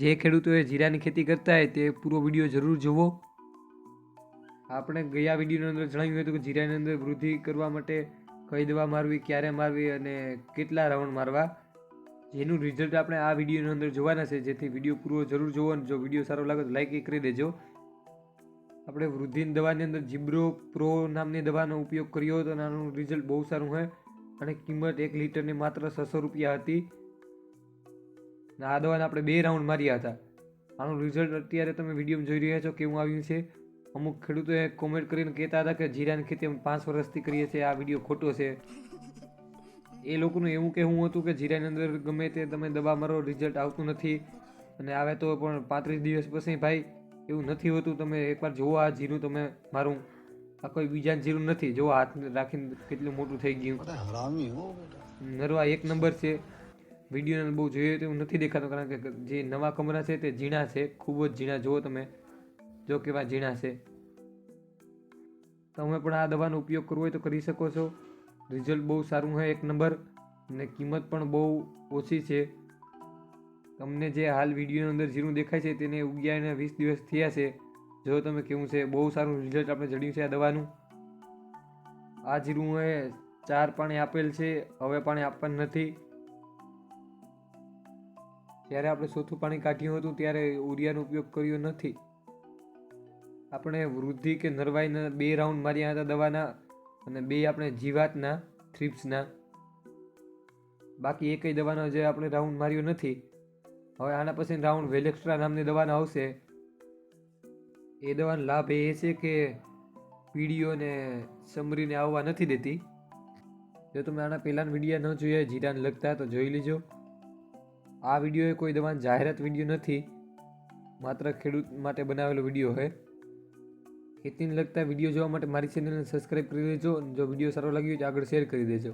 જે ખેડૂતોએ જીરાની ખેતી કરતા હોય તે પૂરો વીડિયો જરૂર જુઓ આપણે ગયા વિડીયોની અંદર જણાવ્યું હતું કે જીરાની અંદર વૃદ્ધિ કરવા માટે કઈ દવા મારવી, ક્યારે મારવી અને કેટલા રાઉન્ડ મારવા. જેનું રિઝલ્ટ આપણે આ વિડીયોની અંદર જોવાના છે, જેથી વીડિયો પૂરો જરૂર જોવો અને જો વીડિયો સારો લાગે તો લાઈક કરી દેજો. આપણે વૃદ્ધિની દવાની અંદર જીબ્રો પ્રો નામની દવાનો ઉપયોગ કર્યો હતો અને આનું રિઝલ્ટ બહુ સારું હોય અને કિંમત એક લીટરની માત્ર છસો રૂપિયા હતી. આ દવાના આપણે બે રાઉન્ડ માર્યા હતા. આનું રિઝલ્ટ અત્યારે તમે વિડીયોમાં જોઈ રહ્યા છો કેવું આવ્યું છે. અમુક ખેડૂતોએ કોમેન્ટ કરીને કહેતા હતા કે જીરાની ખેતી અમે પાંચ વર્ષથી કરીએ છીએ આ વીડિયો ખોટો છે. એ લોકોનું એવું કહેવું હતું કે જીરાની અંદર ગમે તે તમે દવા મારો રિઝલ્ટ આવતું નથી. અને આવે તો પણ પાંત્રીસ દિવસ પછી ભાઈ એવું નથી હોતું. તમે એકવાર જોવો આ જીરું તમે મારું. આ કોઈ બીજાનું જીરું નથી. જોવો હાથ રાખીને કેટલું મોટું થઈ ગયું. નરવા એક નંબર છે. વિડીયોને બહુ જોઈએ તેવું નથી દેખાતું, કારણ કે જે નવા કમરા છે તે ઝીણા છે, ખૂબ જ ઝીણા. જુઓ તમે, જો કેવા ઝીણા છે. તમે પણ આ દવાનો ઉપયોગ કરવો હોય તો કરી શકો છો. રિઝલ્ટ બહુ સારું હોય, એક નંબર. અને કિંમત પણ બહુ ઓછી છે. તમને જે હાલ વિડીયોની અંદર જીરું દેખાય છે તેને ઉગ્યાને વીસ દિવસ થયા છે. જો તમે કેવું છે, બહુ સારું રિઝલ્ટ આપણે જડ્યું છે આ દવાનું. આ જીરું એ ચાર પાણી આપેલ છે, હવે પાણી આપવાનું નથી. જ્યારે આપણે ચોથું પાણી કાઢ્યું હતું ત્યારે ઉરિયાનો ઉપયોગ કર્યો નથી. આપણે વૃદ્ધિ કે નરવાઈના બે રાઉન્ડ માર્યા હતા દવાના અને બે આપણે જીવાતના, થ્રિપ્સના. બાકી એકય દવાનો જે આપણે રાઉન્ડ માર્યો નથી. હવે આના પછી રાઉન્ડ વેલેક્સ્ટ્રા નામની દવાનો આવશે. એ દવાનો લાભ એ છે કે પીડીઓને સમરીને આવવા નથી દેતી. જો તમે આના પહેલાંના વિડીયા ન જોઈએ જીરાને લગતા તો જોઈ લેજો. આ વીડિયો એ કોઈ દવા જાહેરાત વીડિયો નથી, માત્ર ખેડૂત માટે બનાવેલો વીડિયો છે ખેતીને લગતા વીડિયો જોવા માટે મારી ચેનલને સબસ્ક્રાઈબ કરી દેજો જો વીડિયો સારો લાગ્યો તો આગળ શેર કરી દેજો.